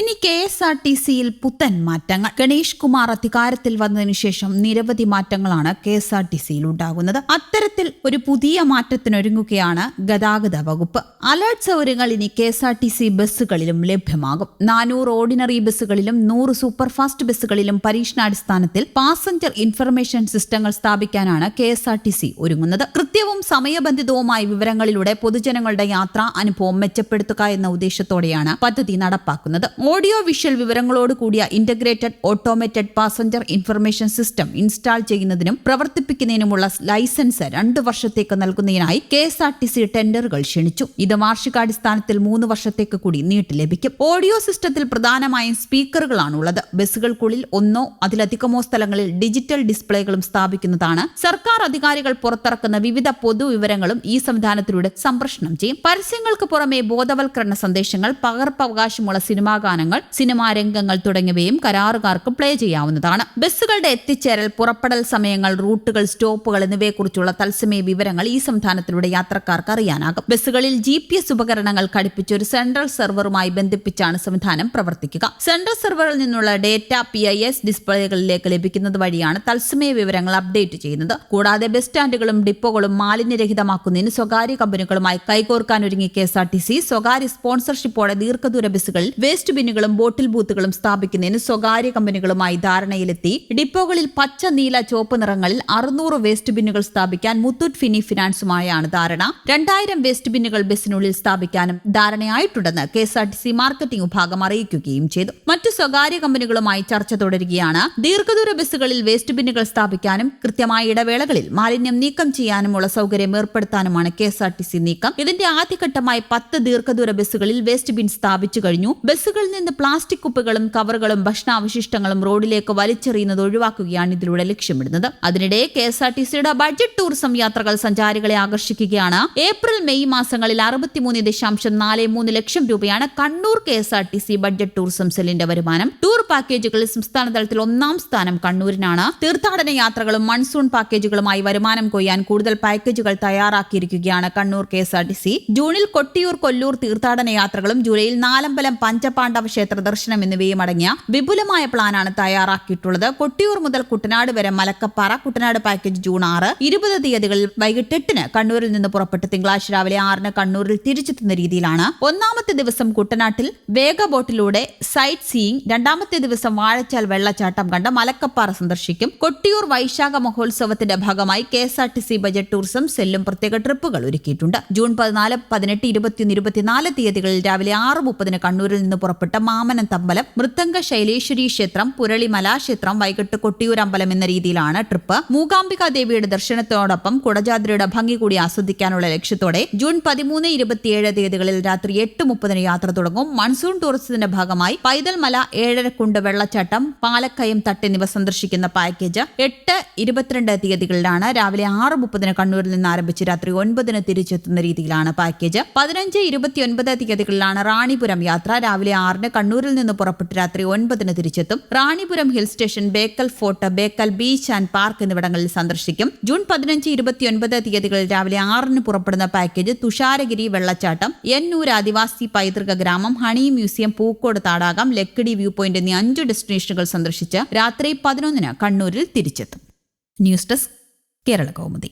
ഇനി K S R T സിയിൽ പുത്തൻ മാറ്റങ്ങൾ. ഗണേഷ് കുമാർ അധികാരത്തിൽ വന്നതിനു ശേഷം നിരവധി മാറ്റങ്ങളാണ് കെ എസ് ആർ ടി സിയിൽ ഉണ്ടാകുന്നത്. അത്തരത്തിൽ ഒരു പുതിയ മാറ്റത്തിനൊരുങ്ങുകയാണ് ഗതാഗത വകുപ്പ്. അലേർട്ട് സൗകര്യങ്ങൾ ഇനി K S R T C ബസ്സുകളിലും ലഭ്യമാകും. നാനൂറ് ഓർഡിനറി ബസ്സുകളിലും നൂറ് സൂപ്പർഫാസ്റ്റ് ബസ്സുകളിലും പരീക്ഷണാടിസ്ഥാനത്തിൽ പാസഞ്ചർ ഇൻഫർമേഷൻ സിസ്റ്റങ്ങൾ സ്ഥാപിക്കാനാണ് K S R T C ഒരുങ്ങുന്നത്. കൃത്യവും സമയബന്ധിതവുമായ വിവരങ്ങളിലൂടെ പൊതുജനങ്ങളുടെ യാത്രാ അനുഭവം മെച്ചപ്പെടുത്തുക എന്ന ഉദ്ദേശത്തോടെയാണ് പദ്ധതി നടപ്പാക്കുന്നത്. ഓഡിയോ വിഷ്വൽ വിവരങ്ങളോട് കൂടിയ integrated automated passenger information system install ചെയ്യുന്നതിനും പ്രവർത്തിപ്പിക്കുന്നതിനുമുള്ള ലൈസൻസ് രണ്ടു വർഷത്തേക്ക് നൽകുന്നതിനായി K S R T C ടെൻഡറുകൾ ക്ഷണിച്ചു. ഇത് വാർഷികാടിസ്ഥാനത്തിൽ മൂന്ന് വർഷത്തേക്ക് കൂടി നീട്ടി ലഭിക്കും. ഓഡിയോ സിസ്റ്റത്തിൽ പ്രധാനമായും സ്പീക്കറുകളാണുള്ളത്. ബസ്സുകൾക്കുള്ളിൽ ഒന്നോ അതിലധികമോ സ്ഥലങ്ങളിൽ ഡിജിറ്റൽ ഡിസ്പ്ലേകളും സ്ഥാപിക്കുന്നതാണ്. സർക്കാർ അധികാരികൾ പുറത്തിറക്കുന്ന വിവിധ പൊതുവിവരങ്ങളും ഈ സംവിധാനത്തിലൂടെ സംപ്രഷണം ചെയ്യും. പരസ്യങ്ങൾക്ക് പുറമെ ബോധവൽക്കരണ സന്ദേശങ്ങൾ പകർപ്പവകാശമുള്ള സിനിമാ ഗാനങ്ങൾ സിനിമാ രംഗങ്ങൾ തുടങ്ങിയവയും കരാറുകാർക്ക് പ്ലേ ചെയ്യാവുന്നതാണ്. ബസ്സുകളുടെ എത്തിച്ചേരൽ പുറപ്പെടൽ സമയങ്ങൾ റൂട്ടുകൾ സ്റ്റോപ്പുകൾ എന്നിവയെക്കുറിച്ചുള്ള തത്സമയ വിവരങ്ങൾ ഈ സംവിധാനത്തിലൂടെ യാത്രക്കാർക്ക് അറിയാനാകും. ബസ്സുകളിൽ ജി പി എസ് ഉപകരണങ്ങൾ ഘടിപ്പിച്ച് ഒരു സെൻട്രൽ സെർവറുമായി ബന്ധിപ്പിച്ചാണ് സംവിധാനം പ്രവർത്തിക്കുക. സെൻട്രൽ സെർവറിൽ നിന്നുള്ള ഡേറ്റ പി ഐ എസ് ഡിസ്പ്ലേകളിലേക്ക് ലഭിക്കുന്നത് വഴിയാണ് തത്സമയ വിവരങ്ങൾ അപ്ഡേറ്റ് ചെയ്യുന്നത്. കൂടാതെ ബസ് സ്റ്റാൻഡുകളും ഡിപ്പോകളും മാലിന്യരഹിതമാക്കുന്നതിന് സ്വകാര്യ കമ്പനികളുമായി കൈകോർക്കാനൊരുങ്ങി K S R T C സ്വകാര്യ സ്പോൺസർഷിപ്പോടെ ദീർഘദൂര ബസ്സുകളിൽ വേസ്റ്റ് ബിന്നുകളും ബോട്ടിൽ ബൂത്തുകളും സ്ഥാപിക്കുന്നതിന് സ്വകാര്യ കമ്പനികളുമായി ധാരണയിലെത്തി. ഡിപ്പോകളിൽ പച്ച നീല ചുവപ്പ് നിറങ്ങളിൽ അറുന്നൂറ് വേസ്റ്റ് ബിന്നുകൾ സ്ഥാപിക്കാൻ മുത്തൂറ്റ് ഫിനി ഫിനാൻസുമായാണ് ധാരണ. രണ്ടായിരം വേസ്റ്റ് ബിന്നുകൾ ബസ്സിനുള്ളിൽ സ്ഥാപിക്കാനും ധാരണയായിട്ടുണ്ടെന്ന് K S R T C marketing വിഭാഗം അറിയിക്കുകയും ചെയ്തു. മറ്റു സ്വകാര്യ കമ്പനികളുമായി ചർച്ച തുടരുകയാണ്. ദീർഘദൂര ബസ്സുകളിൽ വേസ്റ്റ് ബിന്നുകൾ സ്ഥാപിക്കാനും കൃത്യമായ ഇടവേളകളിൽ മാലിന്യം നീക്കം ചെയ്യാനുമുള്ള സൗകര്യം ഏർപ്പെടുത്താനുമാണ് K S R T C നീക്കം. ഇതിന്റെ ആദ്യഘട്ടമായി പത്ത് ദീർഘദൂര ബസ്സുകളിൽ വേസ്റ്റ് ബിൻ സ്ഥാപിച്ചു കഴിഞ്ഞു. ബസ്സുകളിൽ നിന്ന് പ്ലാസ്റ്റിക് കുപ്പികളും കവറുകളും ഭക്ഷണാവശിഷ്ടങ്ങളും റോഡിലേക്ക് വലിച്ചെറിയുന്നത് ഒഴിവാക്കുകയാണ് ഇതിലൂടെ ലക്ഷ്യമിടുന്നത്. അതിനിടെ കെ എസ് ആർ ടി സിയുടെ ബഡ്ജറ്റ് ടൂറിസം യാത്രകൾ സഞ്ചാരികളെ ആകർഷിക്കുകയാണ്. ഏപ്രിൽ മെയ് മാസങ്ങളിൽ അറുപത്തിമൂന്ന് ദശാംശം നാല് മൂന്ന് ലക്ഷം രൂപയാണ് Kannur K S R T C budget tourism സെല്ലിന്റെ വരുമാനം. ടൂർ പാക്കേജുകളിൽ സംസ്ഥാന തലത്തിൽ ഒന്നാം സ്ഥാനം കണ്ണൂരിനാണ്. തീർത്ഥാടന യാത്രകളും മൺസൂൺ പാക്കേജുകളുമായി വരുമാനം കൊയ്യാൻ കൂടുതൽ പാക്കേജുകൾ തയ്യാറാക്കിയിരിക്കുകയാണ് Kannur K S R T C. ജൂണിൽ കൊട്ടിയൂർ കൊല്ലൂർ തീർത്ഥാടന യാത്രകളും ജൂലൈയിൽ നാലമ്പലം പഞ്ചപാണ്ഡവ ക്ഷേത്ര ദർശനം എന്നിവയും അടങ്ങിയ വിപുലമായ പ്ലാനാണ് തയ്യാറാക്കിയിട്ടുള്ളത്. കൊട്ടിയൂർ മുതൽ കുട്ടനാട് വരെ മലക്കപ്പാറ കുട്ടനാട് പാക്കേജ് ജൂൺ ആറ് ഇരുപത് തീയതികളിൽ വൈകിട്ട് എട്ടിന് കണ്ണൂരിൽ നിന്ന് പുറപ്പെട്ട് തിങ്കളാഴ്ച രാവിലെ ആറിന് കണ്ണൂരിൽ തിരിച്ചെത്തുന്ന രീതിയിലാണ്. ഒന്നാമത്തെ ദിവസം കുട്ടനാട്ടിൽ വേഗ ബോട്ടിലൂടെ സൈറ്റ് സീയിങ് രണ്ടാമത്തെ ദിവസം വാഴച്ചാൽ വെള്ളച്ചാട്ടം കണ്ട് മലക്കപ്പാറ സന്ദർശിക്കും. കൊട്ടിയൂർ വൈശാഖ മഹോത്സവത്തിന്റെ ഭാഗമായി K S R T C budget tourism സെല്ലും പ്രത്യേക ട്രിപ്പുകൾ ഒരുക്കിയിട്ടുണ്ട്. ജൂൺ പതിനാല് പതിനെട്ട് ഇരുപത്തിയൊന്ന് ഇരുപത്തിനാല് തീയതികളിൽ രാവിലെ ആറ് മുപ്പതിന് കണ്ണൂരിൽ നിന്ന് പുറപ്പെട്ട മാമനം തമ്പലം മൃത്തംഗ ശൈലേശ്വരി ക്ഷേത്രം പുരളിമല ക്ഷേത്രം വൈകിട്ട് കൊട്ടിയൂർ അമ്പലം എന്ന രീതിയിലാണ് ട്രിപ്പ്. മൂകാംബിക ദേവിയുടെ ദർശനത്തോടൊപ്പം കുടജാദ്രയുടെ ഭംഗി കൂടി ആസ്വദിക്കാനുള്ള ലക്ഷ്യത്തോടെ ജൂൺ പതിമൂന്ന് ഇരുപത്തിയേഴ് തീയതികളിൽ രാത്രി എട്ട് മുപ്പതിന് യാത്ര തുടങ്ങും. മൺസൂൺ ടൂറിസത്തിന്റെ ഭാഗമായി പൈതൽമല ഏഴരക്കുണ്ട് വെള്ളച്ചാട്ടം പാലക്കയം തട്ട് എന്നിവ സന്ദർശിക്കുന്ന പാക്കേജ് എട്ട് ഇരുപത്തിരണ്ട് തീയതികളിലാണ് രാവിലെ ആറ് മുപ്പതിന് കണ്ണൂരിൽ നിന്ന് ആരംഭിച്ച് രാത്രി ഒൻപതിന് തിരിച്ചെത്തുന്ന രീതിയിലാണ് പാക്കേജ് പതിനഞ്ച് ഇരുപത്തിയൊൻപത് തീയതികളിലാണ് റാണിപുരം യാത്ര. രാവിലെ ആറിന് കണ്ണൂരിൽ നിന്ന് പുറപ്പെട്ട് രാത്രി ഒൻപതിന് തിരിച്ചെത്തും. Ranipuram hill station Bekal fort Bekal beach and park എന്നിവിടങ്ങളിൽ സന്ദർശിക്കും. ജൂൺ പതിനഞ്ച് ഇരുപത്തിയൊൻപത് തീയതികളിൽ രാവിലെ ആറിന് പുറപ്പെടുന്ന പാക്കേജ് തുഷാരഗിരി വെള്ളച്ചാട്ടം എന്നൂർ ആദിവാസി പൈതൃക ഗ്രാമം ഹണി മ്യൂസിയം പൂക്കോട് താടാകം ലക്കിടി വ്യൂ പോയിന്റ് എന്നീ അഞ്ച് ഡെസ്റ്റിനേഷനുകൾ സന്ദർശിച്ച് രാത്രി പതിനൊന്നിന് കണ്ണൂരിൽ തിരിച്ചെത്തും. News desk Kerala Kaumudi.